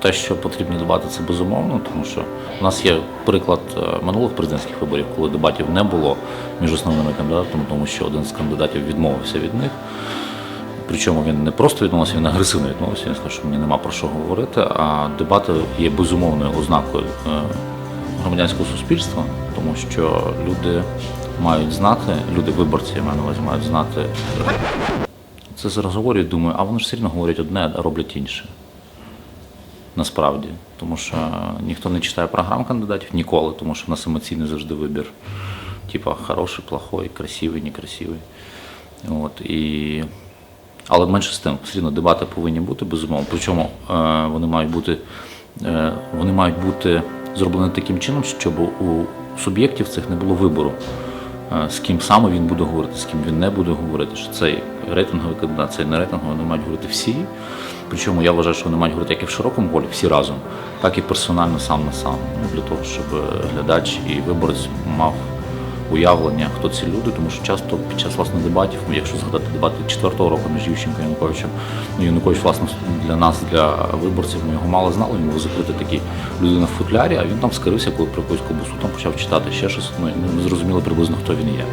те, що потрібні дебати, це безумовно, тому що у нас є приклад е, минулих президентських виборів, коли дебатів не було між основними кандидатами, тому що один з кандидатів відмовився від них. Причому він не просто відмовився, він агресивно відмовився. Він сказав, що мені нема про що говорити. А дебати є безумовною ознакою е, громадянського суспільства, тому що люди мають знати, люди виборці я маю на увазі, мають знати. е, Це зараз говорю і думаю, а вони ж все одно говорять одне, а роблять інше. Насправді. Тому що ніхто не читає програм кандидатів ніколи, тому що в нас емоційний завжди вибір. Типа хороший, плохой, красивий, некрасивий. От, і... Але менше з тим, все одно дебати повинні бути, безумовно. Причому е, вони мають бути, е, вони мають бути зроблені таким чином, щоб у суб'єктів цих не було вибору, з ким саме він буде говорити, з ким він не буде говорити. Що цей рейтинговий кандидат, цей не рейтинговий, вони мають говорити всі. Причому я вважаю, що вони мають говорити як і в широкому колі, всі разом, так і персонально сам на сам. Для того, щоб глядач і виборець мав уявлення, хто ці люди, тому що часто під час власне дебатів, ну, якщо згадати дебати четвертого року між Ющенко і Януковичем, ну Янукович, власне, для нас, для виборців, ми його мало знали, він був закритий такий людина в футлярі, а він там скрився, коли про якусь кобусу там почав читати ще щось. Ну, ми зрозуміли приблизно, хто він є.